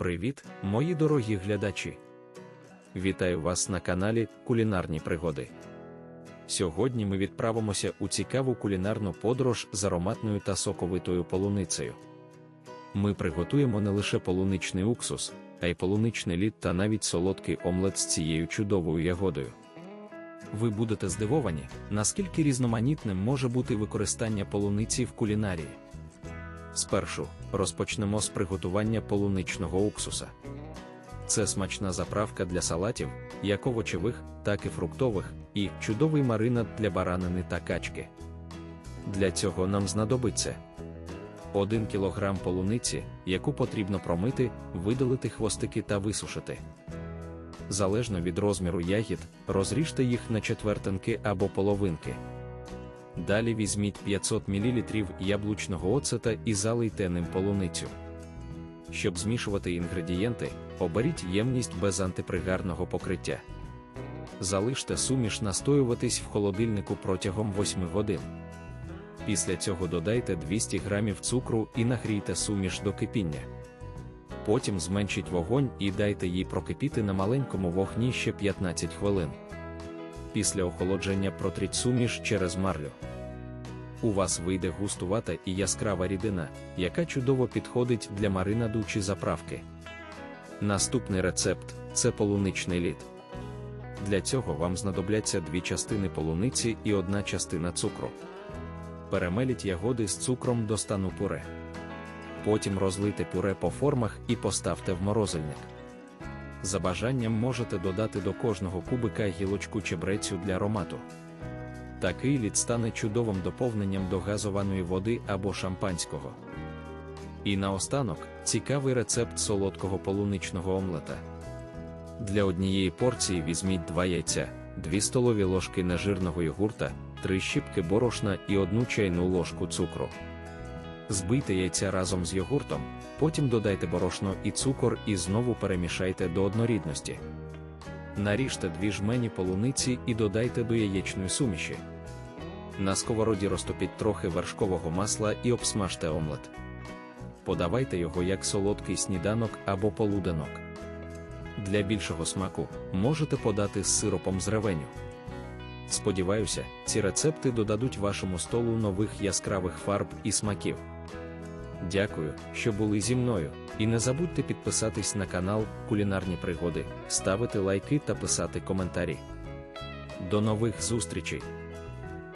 Привіт, мої дорогі глядачі! Вітаю вас на каналі Кулінарні Пригоди. Сьогодні ми відправимося у цікаву кулінарну подорож з ароматною та соковитою полуницею. Ми приготуємо не лише полуничний уксус, а й полуничний лід та навіть солодкий омлет з цією чудовою ягодою. Ви будете здивовані, наскільки різноманітним може бути використання полуниці в кулінарії. Спершу розпочнемо з приготування полуничного уксуса. Це смачна заправка для салатів, як овочевих, так і фруктових, і чудовий маринад для баранини та качки. Для цього нам знадобиться 1 кг полуниці, яку потрібно промити, видалити хвостики та висушити. Залежно від розміру ягід, розріжте їх на четвертинки або половинки. Далі візьміть 500 мл яблучного оцета і залийте ним полуницю. Щоб змішувати інгредієнти, оберіть ємність без антипригарного покриття. Залиште суміш настоюватись в холодильнику протягом 8 годин. Після цього додайте 200 г цукру і нагрійте суміш до кипіння. Потім зменшіть вогонь і дайте їй прокипіти на маленькому вогні ще 15 хвилин. Після охолодження протріть суміш через марлю. У вас вийде густувата і яскрава рідина, яка чудово підходить для маринаду чи заправки. Наступний рецепт це полуничний лід. Для цього вам знадобляться дві частини полуниці і одна частина цукру. Перемеліть ягоди з цукром до стану пюре. Потім розлийте пюре по формах і поставте в морозильник. За бажанням можете додати до кожного кубика гілочку чебрецю для аромату. Такий лід стане чудовим доповненням до газованої води або шампанського. І наостанок цікавий рецепт солодкого полуничного омлета. Для однієї порції візьміть 2 яйця, 2 столові ложки нежирного йогурта, 3 щіпки борошна і 1 чайну ложку цукру. Збийте яйця разом з йогуртом, потім додайте борошно і цукор і знову перемішайте до однорідності. Наріжте дві жмені полуниці і додайте до яєчної суміші. На сковороді розтопіть трохи вершкового масла і обсмажте омлет. Подавайте його як солодкий сніданок або полуденок. Для більшого смаку можете подати з сиропом з ревеню. Сподіваюся, ці рецепти додадуть вашому столу нових яскравих фарб і смаків. Дякую, що були зі мною, і не забудьте підписатись на канал Кулінарні Пригоди, ставити лайки та писати коментарі. До нових зустрічей!